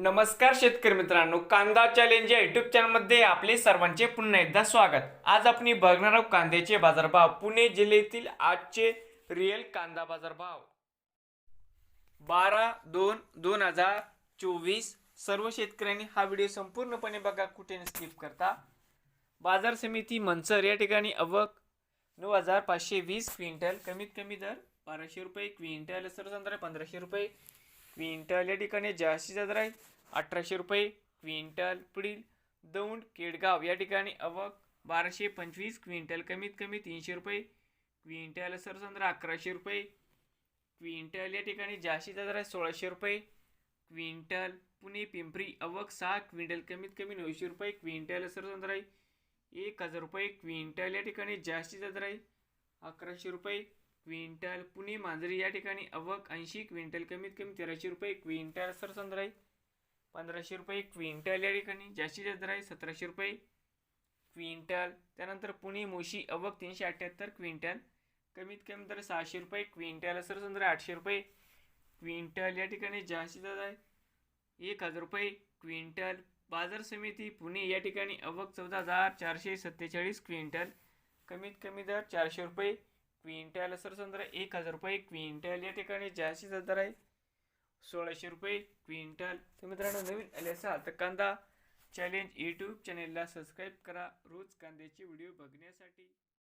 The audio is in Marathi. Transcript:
नमस्कार शेतकरी मित्रांनो कांदा चॅलेंज या युट्यूब चॅनलमध्ये आपले सर्वांचे पुन्हा एकदा स्वागत. आज आपण बघणार आहोत कांद्याचे बाजारभाव. पुणे जिल्ह्यातील आजचे रिअल कांदा बाजारभाव. बारा दोन दोन हजार चोवीस. सर्व शेतकऱ्यांनी हा व्हिडिओ संपूर्णपणे बघा कुठे स्किप करता. बाजार समिती मनसर या ठिकाणी अवक नऊ हजार पाचशे वीस क्विंटल. कमीत कमी दर बाराशे रुपये क्विंटल सर्वसाधारण पंधराशे रुपये. क्विंटल या ठिकाणी जास्ती दर राहील. अठराशे रुपये क्विंटल पुढील दौंड केडगाव या ठिकाणी अवक बाराशे पंचवीस क्विंटल कमीत कमी तीनशे रुपये क्विंटल सर्वसाधारण अकराशे रुपये क्विंटल या ठिकाणी जास्ती दर आहे सोळाशे रुपये क्विंटल पुणे पिंपरी अवक सहा क्विंटल कमीत कमी नऊशे रुपये क्विंटल सर्वसाधारण दर राहील एक हजार रुपये क्विंटल या ठिकाणी जास्ती दर आहे अकराशे रुपये क्विंटल पुणे मांजरी या ठिकाणी अवक ऐंशी क्विंटल कमीत कमी तेराशे रुपये क्विंटल सरसंद्र राहील पंधराशे रुपये क्विंटल या ठिकाणी जास्तीत जास्त राही सतराशे रुपये. क्विंटल त्यानंतर पुणे मोशी अवक तीनशे अठ्ठ्याहत्तर क्विंटल कमीत कमी दर सहाशे रुपये क्विंटल सरसंद्र आठशे रुपये. क्विंटल या ठिकाणी जास्तीत जास्त आहे एक हजार रुपये. क्विंटल बाजार समिती पुणे या ठिकाणी अवक चौदा हजार चारशे सत्तेचाळीस क्विंटल कमीत कमी दर चारशे रुपये. क्विंटल सरसंद्र एक हजार रुपये क्विंटल या ठिकाणी जास्तीचा दर आहे सोळाशे रुपये क्विंटल. तर मित्रांनो नवीन आले असाल तर कांदा चॅलेंज यूट्यूब चॅनेलला सबस्क्राईब करा. रोज कांद्याचे व्हिडिओ बघण्यासाठी.